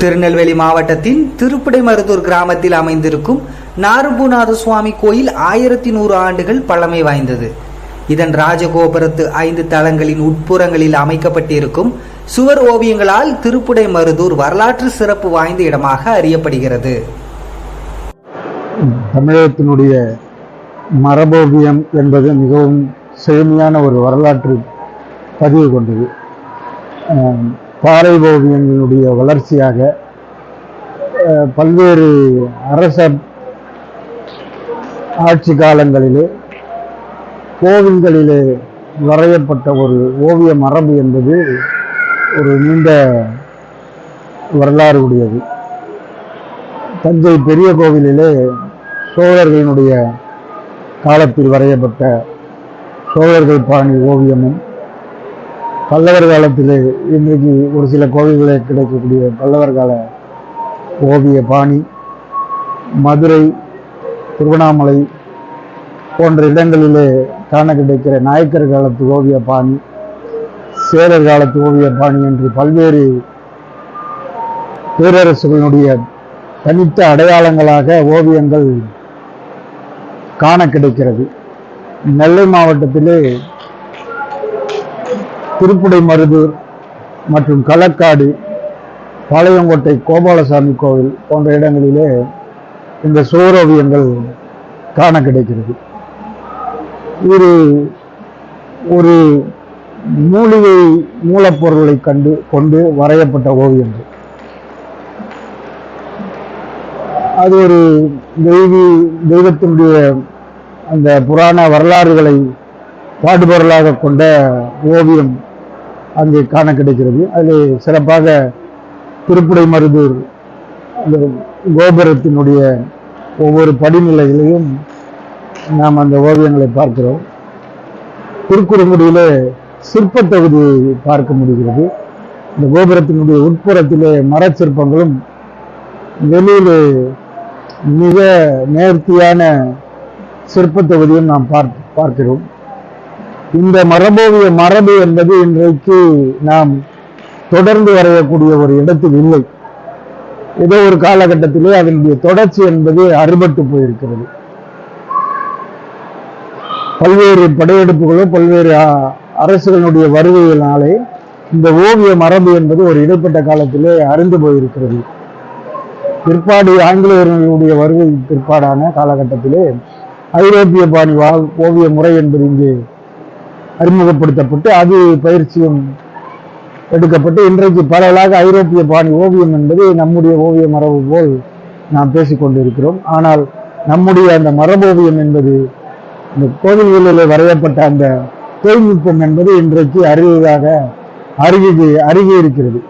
திருநெல்வேலி மாவட்டத்தின் திருப்படைமருதூர் கிராமத்தில் அமைந்திருக்கும் நாரும்புநாத சுவாமி கோயில் ஆயிரத்தி நூறு ஆண்டுகள் பழமை வாய்ந்தது. இதன் ராஜகோபுரத்து ஐந்து தளங்களின் உட்புறங்களில் அமைக்கப்பட்டிருக்கும் சுவர் ஓவியங்களால் திருப்புடை மருதூர் வரலாற்று சிறப்பு வாய்ந்த இடமாக அறியப்படுகிறது. தமிழகத்தினுடைய மரபோவியம் என்பது மிகவும் செழுமையான ஒரு வரலாற்று பதிவு கொண்டது. பாறை ஓவியங்களுடைய வளர்ச்சியாக பல்வேறு அரச ஆட்சி காலங்களிலே கோவில்களிலே வரையப்பட்ட ஒரு ஓவிய மரபு என்பது ஒரு நீண்ட வரலாறு உடையது. தஞ்சை பெரிய கோவிலிலே சோழர்களினுடைய காலத்தில் வரையப்பட்ட சோழர்கள் பாணி ஓவியமும் பல்லவர் காலத்தில் இன்றைக்கு ஒரு சில கோவில்களில் கிடைக்கக்கூடிய பல்லவர் கால ஓவிய பாணி மதுரை திருவண்ணாமலை போன்ற இடங்களிலே காண கிடைக்கிற நாயக்கர் காலத்து ஓவிய பாணி சேரர் காலத்து ஓவிய பாணி என்று பல்வேறு பேரரசுகளினுடைய தனித்த அடையாளங்களாக ஓவியங்கள் காண கிடைக்கிறது. நெல்லை மாவட்டத்திலே திருப்புடை மருதூர் மற்றும் களக்காடு பாளையங்கோட்டை கோபாலசாமி கோவில் போன்ற இடங்களிலே இந்த சுவரோவியங்கள் காண கிடைக்கிறது. ஒரு ஒரு மூலிகை மூலப்பொருளை கண்டு கொண்டு வரையப்பட்ட ஓவியங்கள். அது ஒரு தெய்வி தெய்வத்தினுடைய அந்த புராண வரலாறுகளை பாடுபொருளாக கொண்ட ஓவியம். அங்கே காண கிடைக்கிறது அதில் சிறப்பாக திருப்புடை மருதூர் அந்த கோபுரத்தினுடைய ஒவ்வொரு படிநிலைகளையும் நாம் அந்த ஓவியங்களை பார்க்கிறோம். திருக்குறங்குடியிலே சிற்பத் தொகுதியை பார்க்க முடிகிறது. இந்த கோபுரத்தினுடைய உட்புறத்திலே மரச்சிற்பங்களும் வெளியில் வெளியிலே மிக நேர்த்தியான சிற்பத் தொகுதியும் நாம் பார்க்கிறோம். இந்த மரபோவிய மரபு என்பது இன்றைக்கு நாம் தொடர்ந்து வரையக்கூடிய ஒரு இடத்தில் இல்லை. ஏதோ ஒரு காலகட்டத்திலே அதனுடைய தொடர்ச்சி என்பது அறுபட்டு போயிருக்கிறது. பல்வேறு படையெடுப்புகளோ பல்வேறு அரசுகளுடைய வருகையினாலே இந்த ஓவிய மரபு என்பது ஒரு இடைப்பட்ட காலத்திலே அருந்து போயிருக்கிறது. பிற்பாடு ஆங்கிலேயர்களுடைய வருகை பிற்பாடான காலகட்டத்திலே ஐரோப்பிய பாணி ஓவிய முறை என்பது இங்கே அறிமுகப்படுத்தப்பட்டு அது பயிற்சியும் எடுக்கப்பட்டு இன்றைக்கு பரவலாக ஐரோப்பிய பாணி ஓவியம் என்பது நம்முடைய ஓவிய மரபு போல் நாம் பேசிக்கொண்டிருக்கிறோம். ஆனால் நம்முடைய அந்த மரபோவியம் என்பது இந்த கோவில்களில் வரையப்பட்ட அந்த தொழில்நுட்பம் என்பது இன்றைக்கு அருகதாக அருகே அருகே இருக்கிறது.